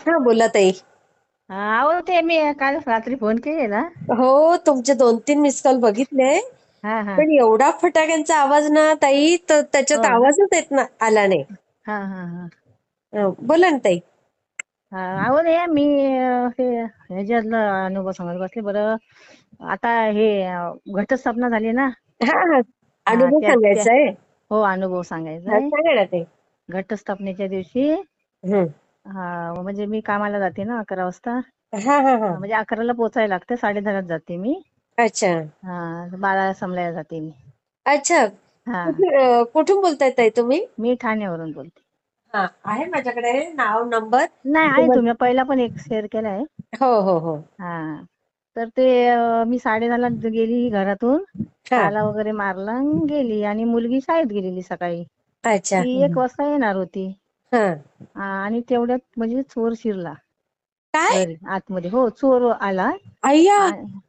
हा बोला ताई. हा, अहो ते मी काल रात्री फोन केलेला. हो तुमचे दोन तीन मिस कॉल बघितले. हा हा. पण एवढा फटाक्यांचा आवाज ना ताई तर त्याच्यात हो. आवाजच येत ना आला नाही. हा हा हा. अं, बोला ना ताई. हा अहो रे मी अं, हे ह्याच्यातलं अनुभव सांगत बसले बरं. आता हे अं, घटस्थापना झाली ना. हा हा. हा अनुभव त्या सांगायचा आहे. हो अनुभव सांगायचा हा आहे. सांगा ना ताई. घटस्थापनेच्या दिवशी हं. हा म्हणजे मी कामाला जाते ना अकरा वाजता. हा हा हा. हा, म्हणजे अकराला पोचायला लागतं साडे दहालाच जाते मी. अच्छा. हा बाळाला सांभाळायला जाते मी. अच्छा. हा. कुठे- अं, कुठून बोलताय ताई तुम्ही? मी ठाण्यावरून बोलते. हा आहे माझ्याकडे नाव नंबर? नाही आहे तुम्ही पहिला पण एक शेअर केला आहे. हो हो हो. हा. तर ते अं, मी साडेदहाला गेली घरातून. हा. ताला वगैरे मारला आणि गेली आणि मुलगी शाळेत गेलेली सकाळी. अच्छा. ती एक वाजता येणार होती. आणि तेवढ्यात म्हणजे चोर शिरला. काय? आतमध्ये. हो चोर आला. अय्या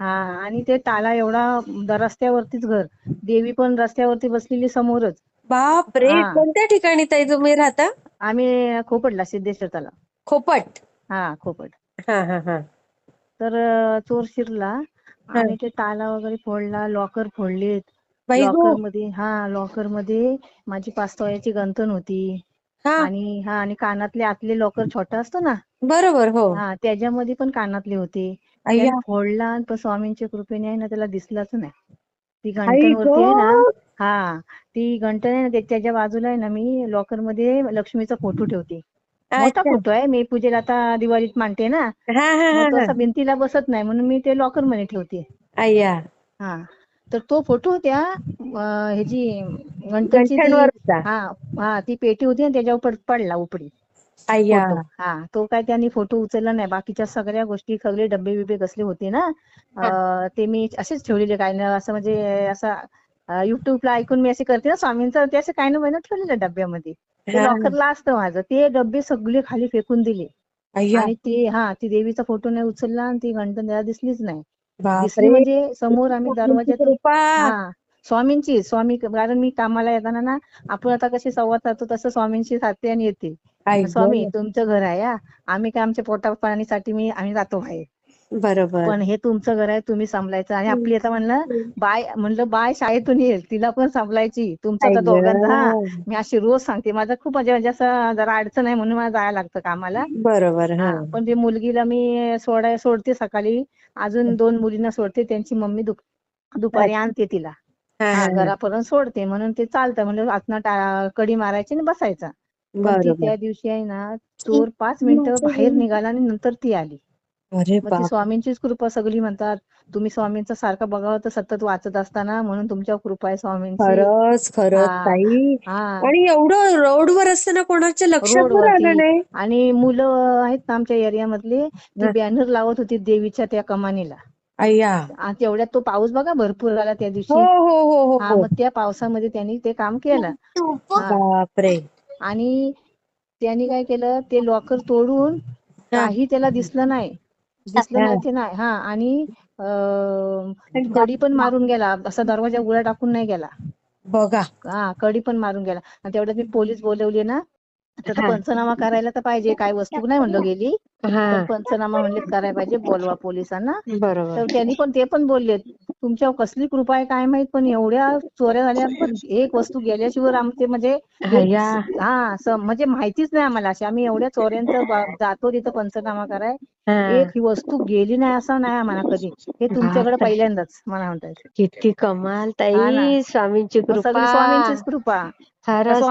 हा आणि ते ताला एवढा रस्त्यावरतीच घर. देवी पण रस्त्यावरती बसलेली समोरच. बाप रे हा. कोणत्या ठिकाणी ताई तुम्ही राहता? आम्ही खोपडला सिद्धेश्वर तलाव खोपट? हा खोपड हा हा हा. तर अं, चोर शिरला. आणि ते ताला वगैरे फोडला लॉकर फोडलेत. बाई गो! लॉकरमध्ये हा लॉकरमध्ये माझी पाच तोळ्याची गंठण होती. आणि हा आणि कानातले आतले लॉकर छोटा असतो ना? बरोबर हो. हा त्याच्यामध्ये पण कानातले होते. त्याने फोडला आणि पण स्वामींच्या कृपेने आहे ना त्याला दिसलाच नाही. ती गो वरती आहे ना हा ती गंठण आहे ना त्या- त्याच्या बाजूला आहे ना मी लॉकरमध्ये लक्ष्मीचा फोटो ठेवते. मोठा फोटो आहे मी पूजेला आता दिवाळीत मांडते ना. भिंतीला बसत नाही म्हणून मी ते लॉकरमध्ये ठेवते हा. तर तो फोटो त्या ह्याची गंठनची ती गंठणवरचा हा हा ती पेटी होती ना त्याच्यावर पड- पडला उपडी. हा तो काय त्यांनी फोटो उचलला नाही. बाकीच्या सगळ्या गोष्टी सगळे डब्बे बिबे कसले होते ना ते मी असेच ठेवलेले काय ना असं म्हणजे असं युट्यूबला ऐकून मी असे करते ना स्वामींचं ते असं काय ना महिना ठेवलेलं डब्यामध्ये. लॉकरला असतं माझं. ते डब्बे सगळे खाली फेकून दिले. आणि ते हा ती देवीचा फोटो नाही उचलला आणि ती त्याला दिसलीच नाही. म्हणजे समोर आम्ही स्वामींची हा स्वामींची स्वामी कारण मी कामाला येताना ना आपण आता कशी संवाद साधतो तसं स्वामींशी साधते आणि येते. स्वामी. तुमचं घर आहे हा. आम्ही काय आमच्या पोटा मी आम्ही जातो बाहेर. बरोबर. पण हे तुमचं घर आहे तुम्ही सांभाळायचं. आणि आपली आता म्हणलं बाय म्हणलं बाय शाळेतून येईल तिला पण सांभाळायची. तुमचं आई तर दोघांचं हा. मी अशी रोज सांगते. माझं खूप म्हणजे म्हणजे असं जरा अडचण आहे म्हणून मला जायला लागतं कामाला. बरोबर हा पण ते मुलगीला मी सोडाय सोडते सकाळी. अजून दोन मुलींना सोडते. त्यांची मम्मी दुप दुपारी आणते तिला. घरापर्यंत सोडते. म्हणून ते चालतं. म्हणजे आतनं कडी मारायची आणि बसायचा. त्या दिवशी आहे ना चोर पाच मिनिटं बाहेर निघाला आणि नंतर ती आली. अरे मग ती बाप. स्वामींचीच कृपा सगळी म्हणतात. तुम्ही स्वामींचा सारखा बघावं तर सतत वाचत असताना म्हणून तुमच्यावर कृपा आहे स्वामींची. खरंच खरंच हा. ताई. हा. आणि एवढं रोडवर असताना कोणाच्या लक्षात पण आलं नाही? आणि मुलं आहेत ना आमच्या एरियामधली ती हा. बॅनर लावत होती देवीच्या त्या कमानीला. अय्या. तेवढ्यात तो पाऊस बघा भरपूर आला त्या हो दिवशी. हो हो हो हा हो मग त्या पावसामध्ये त्यांनी ते काम केलं. हा. बापरे आणि त्यांनी काय केलं ते लॉकर तोडून हा. काही त्याला दिसलं नाही. दिसलं हा. नाही ते नाही हा आणि कडी पण मारून गेला. असा दरवाजा उघडा टाकून नाही गेला. बघा. हा कडी पण मारून गेला. आणि तेवढ्यात मी पोलीस बोलवली ना हा. पंचनामा करायला तर पाहिजे. काय वस्तू नाही म्हणलं गेली. हा. पण पंचनामा म्हणलेत करायला पाहिजे. बोलवा पोलिसांना. बरोबर. तर त्यांनी पण ते पण बोललेत तुमच्यावर कसली कृपा आहे काय माहीत? पण एवढ्या चोऱ्या झाल्या. पण एक वस्तू गेल्याशिवाय आमचे म्हणजे हा स- म्हणजे माहितीच नाही आम्हाला. अशी आम्ही एवढ्या चोऱ्यांचं बा- जातो तिथं पंचनामा कराय. हा. एक ही वस्तू गेली नाही असं नाही आम्हाला कधी. हे तुमच्याकडे बापरे. पहिल्यांदाच मला म्हणतात किती कमाल हा ना. ताई स्वामींची कृपा सगळी स्वामींचीच कृपा. खरंच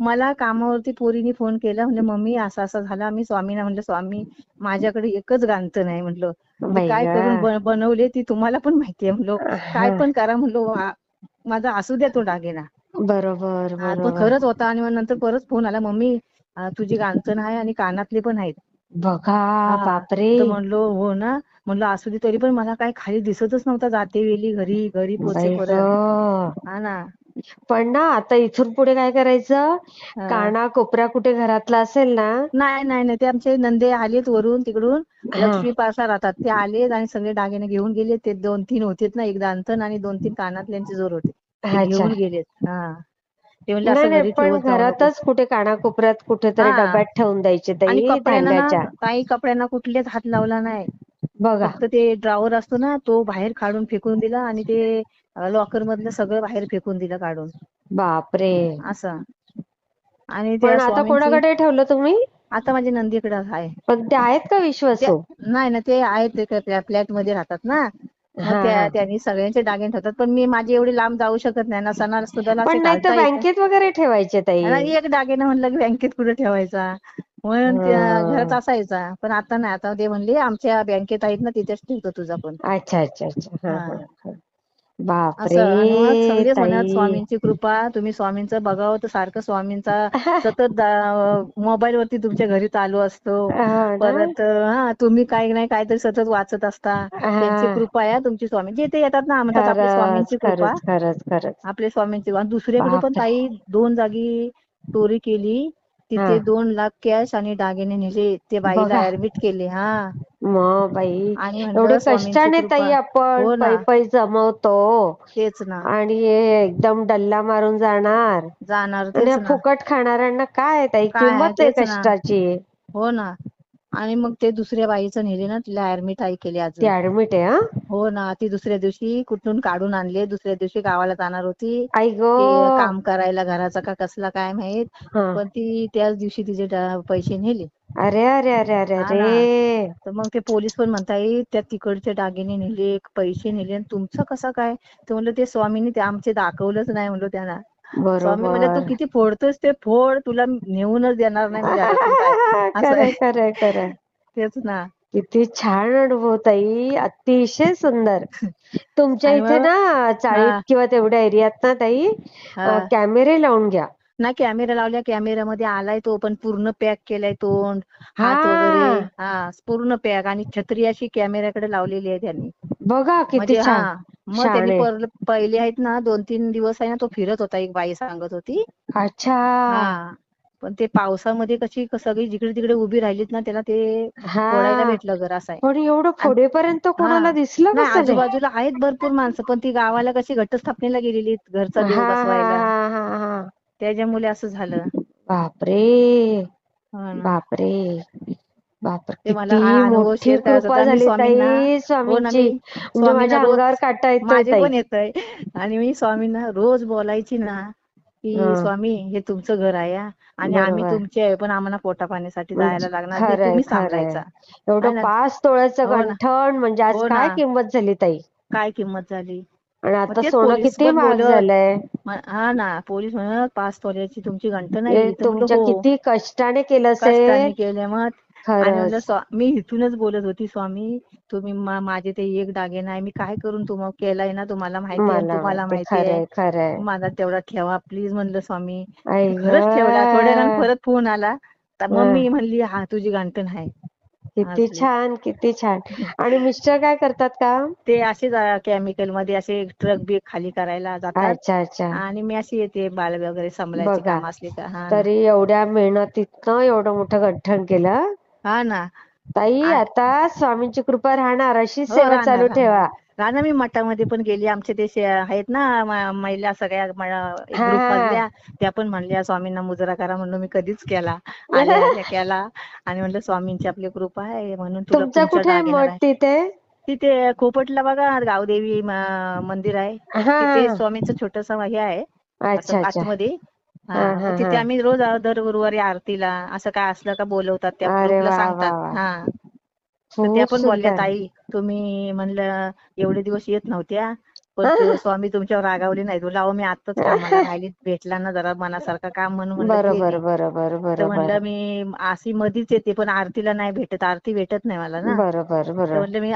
मला कामावरती पोरीनी फोन केला. म्हणजे मम्मी असं असं झालं. आम्ही स्वामीना म्हणलं स्वामी माझ्याकडे एकच गांत नाही. म्हणलं मी काय. करून बनवले ती तुम्हाला पण माहितीये म्हणलो काय. पण करा. म्हणलो माझा असू द्या तो दागिना. बरोबर बरोबर. खरंच होता आणि मग नंतर परत फोन आला मम्मी तुझी गांचण आहे आणि कानातले पण आहेत. बघा हा बापरे. म्हणलो हो ना. म्हणलं असू दे तरी पण मला काय खाली दिसतच नव्हता जाते वेळी घरी घरी गं. हा ना. पण ना आता इथून पुढे काय करायचं? हा. काना कोपऱ्या कुठे घरातला असेल ना? नाही नाही नाही. ते आमचे नंदे आलेत वरून तिकडून. हा. लक्ष्मी पासला राहतात. ते आलेत आणि सगळे दागिने घेऊन गेले ते दोन तीन होतेत ना एक दांतन आणि दोन तीन कानातल्यांचे जोर होते. ते अच्छा. घेऊन गेलेत. हा. ते म्हणले नाही असं नाही घरी पण ठेवत जाऊ नको. घरातच कुठे कानाकोपऱ्यात कुठेतरी हा. डब्यात ठेवून द्यायचे आणि ताई कपड्यांना ना काही कपड्यांना कुठलेच हात लावला नाही. बघा. फक्त ते ड्रॉवर असतो ना तो बाहेर काढून फेकून दिला आणि ते लॉकर मधलं सगळं बाहेर फेकून दिलं काढून. बापरे. असं. आणि पण आता स्वामींची कोणाकडे ठेवलं तुम्ही? आता माझी नंदीकडे आहे. पण ते आहेत का विश्वासू? नाही ना ते आहेत ते फ्लॅटमध्ये राहतात ना. मग त्या हा. त्यांनी सगळ्यांचे दागिने ठेवतात. पण मी माझी एवढी लांब जाऊ शकत नाही ना. सणासुदाला असे पण नाही तर बँकेत वगैरे ठेवायचे ताई. एक दागिना म्हणलं की बँकेत कुठे ठेवायचा? म्हणून त्या हा. घरात असायचा. पण आता नाही. आता ते म्हणले आमच्या बँकेत आहेत ना तिथेच ठेवतो तुझा पण. अच्छा अच्छा अच्छा. हा, हा. हा, हा. बापरे असं आणि मग सगळेच म्हणत ताई स्वामींची कृपा तुम्ही स्वामींचं बघावं तर सारखं स्वामींचा सतत मोबाईल वरती तुमच्या घरी चालू असतो हो ना? परत हा तुम्ही काही नाही काहीतरी सतत वाचत असता त्यांची हा. कृपा आहे तुमची स्वामी जे ते येतात ना म्हणतात आपली खरंच स्वामींची कृपा खरंच खरंच खरंच आपले स्वामींची आणि दुसरीकडे पण बापरे. ताई दोन जागी चोरी केली तिथे. दोन लाख कॅश आणि दागिने नेले ते बाईला बघा. ऍडमिट केले हा मग बाई आणि म्हणलं एवढे स्वामींची कष्टाने कृपा. ताई आपण हो ना. पै पै जमवतो. तेच ना. आणि हे एकदम डल्ला मारून जाणार. जाणार आणि तेच या ना. फुकट खाणाऱ्यांना काय ताई? काय किंमत आहे तेच ना. कष्टाची. हो ना. आणि मग ते दुसऱ्या बाईचं नेले ना तिला ऍडमिट आहे केली ती अजून ऍडमिट आहे हा? हो ना ती दुसऱ्या दिवशी कुठून काढून आणले दुसऱ्या दिवशी गावाला जाणार होती. आई ते गो काम करायला घराचा का कसला काय माहीत. हा. पण ती त्याच दिवशी तिचे ड- पैसे नेले. अरे अरे अरे अरे हा ना. अरे. तर मग ते पोलीस पण म्हणतायत त्या तिकडचे दागिने नेले पैसे नेले आणि तुमचं कसं काय? ते म्हणलं ते स्वामींनी ते आमचे दाखवलंच नाही म्हणलं त्यांना. स्वामी म्हणले तू किती फोडतोस ते फोड तुला नेऊनच देणार नाही मी घरातून काय असं खरंय आहे. खरंय तेच ना. किती छान अनुभव ताई अतिशय सुंदर. तुमच्या इथे ना चाळीत. किंवा तेवढ्या एरियात ना ताई कॅमेरे लावून घ्या. नाही कॅमेरा लावल्या कॅमेऱ्यामध्ये आलाय तो पण पूर्ण पॅक केलाय तोंड हात. वगैरे. हा पूर्ण पॅक आणि छत्री अशी कॅमेऱ्याकडे लावलेली आहे त्यांनी. बघा किती म्हणजे छान. मग त्यांनी पहिले आहेत ना दोन तीन दिवस आहे ना तो फिरत होता एक बाई सांगत होती. अच्छा. हा. पण ते पावसामध्ये कशी सगळी जिकडे तिकडे उभी राहिलीत ना त्याला ते फोडायला भेटलं घर असं आहे. पण एवढं फोडेपर्यंत कोणाला. दिसलं आजूबाजूला आहेत भरपूर माणसं पण ती गावाला कशी घटस्थापनेला गेलेली घरचा देव बसवायला. त्याच्यामुळे असं झालं. बापरे. हो. बापरे. बापरे ते मला किती हा मोठी शेअर करायचा कृपा होता. मी झाली स्वामींना- ताई हो ना स्वामींची मी म्हणजे स्वामींना माझ्या रोज अंगावर काटा येतोय माझे ताई पण येतंय आणि मी स्वामींना रोज बोलायची ना की हा. स्वामी हे तुमचं घर आहे हा. आणि आम्ही बरोबर. तुमचे आहे पण आम्हाला पोटा पाण्यासाठी म्हणजे जायला लागणार हे खरंय तुम्ही खरंय सांभाळायचा एवढं है ना? पाच तोळ्याचं हो ना. गंठण म्हणजे आज हो काय. किंमत झाली ताई काय किंमत झाली आणि मग आता तेच सोनं पोलीस किती पण महाग बोलत झालंय म- हा ना पोलीस म्हणत पाच तोल्याची तुमची हे आहे तर म्हणलं तुमच्या हो किती कष्टाने केलं कष्टाने असेल केले मग म्हणलं स्वा- मी इथूनच बोलत होती स्वामी तुम्ही मा- माझे ते एक दागिना आहे मी काय करून तुम्हाला केलाय ना? तुम्हाला माहिती आहे मला तुम्हाला माहिती माहिती आहे. खरंय खरंय. माझा तेवढा ठेवा प्लीज म्हणलं स्वामी आई खरंच ठेवला. थोड्या वेळानं. परत फोन आला. तर हं. मम्मी म्हणली हा तुझी गंठण आहे. किती. छान किती छान. आणि मिस्टर काय करतात का? ते असेच केमिकलमध्ये असे ट्रक बी खाली करायला जातात. अच्छा अच्छा. आणि मी अशी येते बाळ वगैरे सांभाळायची बघा. काम असले का हा ना. तरी एवढ्या मेहनतीतनं एवढं मोठं गठ्ठण केलं. हा ना. ताई आ- आता स्वामींची कृपा राहणार. अशीच हो, सेवा राहणार, चालू राहणार. ठेवा. राहणार मी मठामध्ये पण गेली. आमचे ते शे- आहेत ना म- महिला सगळ्या हा, हा. मधल्या त्या पण म्हणल्या स्वामींना मुजरा करा म्हणून मी कधीच केला. आल्या आल्या केला. आणि म्हणलं स्वामींची आपली कृपा आहे. म्हणून तुला तुमचा कुठे मठ तिथे? तिथे खोपटला बघा गावदेवी म- मंदिर आहे. हा. तिथे स्वामींचं छोटस हे आहे. अच्छा असं अच्छा. आतमध्ये. हा, तिथे. आम्ही रोज दर गुरुवारी आरतीला असं काय असलं का बोलवतात त्या ग्रुपला सांगतात. हा. त्या पण बोलल्या ताई तुम्ही म्हणलं एवढे दिवस येत नव्हत्या पण स्वामी तुमच्यावर रागावले नाही. तुला मी आताच कामाला राहिली. भेटला ना जरा मनासारखं काम म्हणून म्हणलं बरोबर म्हणलं मी अशी मधीच येते पण आरतीला नाही भेटत आरती भेटत नाही मला ना. बरोबर म्हणलं मी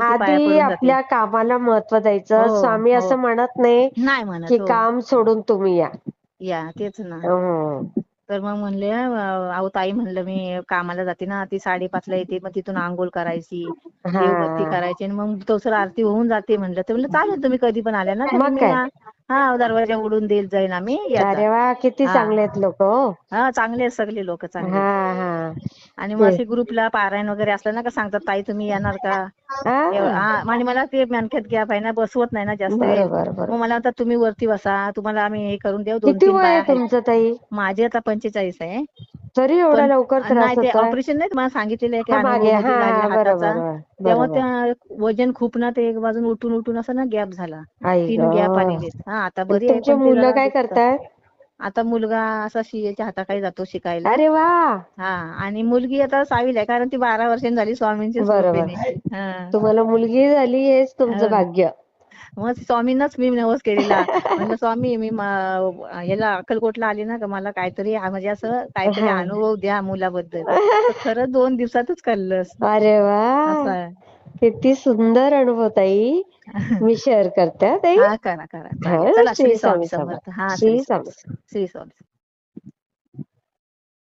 आरती आपल्या कामाला महत्त्व द्यायचं. हो स्वामी हो. असं म्हणत नाही की म्हणत हो. काम सोडून तुम्ही या. या तेच ना. हं. तर मग म्हणले अहो ताई म्हणलं मी कामाला जाते ना ती साडेपाचला येते मग तिथून आंघोळ करायची देवबत्ती हा करायची आणि मग तोसर आरती होऊन जाते म्हणलं. तर म्हणलं चालेल तुम्ही कधी पण आल्या ना मग काय? हा दरवाजा उडून देत जाईन आम्ही अरे वा किती हा. चांगले आहेत लोक हो. हा चांगले आहेत सगळे लोक चांगले. हा आहेत. हा. आणि मग असे ग्रुपला पारायण वगैरे असलं ना का सांगतात ताई तुम्ही येणार का? एव- हा हा आणि मला ते मॅनखेत गॅप आहे ना बसवत नाही ना जास्त वेळ. बरोबर बरोबर. मग मला म्हणतात तुम्ही वरती बसा तुम्हाला आम्ही हे करून देऊ दोन किती तीन वय बाया आहे आहेत. तुमचं ताई? माझे आता पंचेचाळीस आहे. तरी एवढा पण- लवकर त्रास नाही ते होतोय. ऑपरेशन नाही तुम्हाला सांगितलेलं आहे की हा मागे हा हा बरोबर हाताचा. बरोबर तेव्हा बरोबर. त्या वजन खूप ना ते एक बाजून उठून उठून असं ना गॅप झाला. आई तीन गॅप आलेले हा आता बरी आहे तुमचे पण मुलं काय दुखतं. करतायत आता मुलगा असा सीएच्या हाताखाली जातो शिकायला. अरे वा! हा आणि मुलगी आता सहावीला आहे कारण ती बारा वर्षांनी झाली स्वामींची बरोबर. हा. तुम्हाला मुलगी झाली हेच तुमचं हा. भाग्य. मग स्वामींनाच मी नवस केलेला. म्हणलं स्वामी मी याला अक्कलकोटला आली ना का मला काहीतरी म्हणजे असं काहीतरी. अनुभव द्या मुलाबद्दल. खरं दोन दिवसातच कळलं अरे वा. किती सुंदर अनुभव ताई. मी शेअर करते हा ताई. हा करा करा श्री स्वामी समर्थ. हा श्री स्वामी श्री स्वामी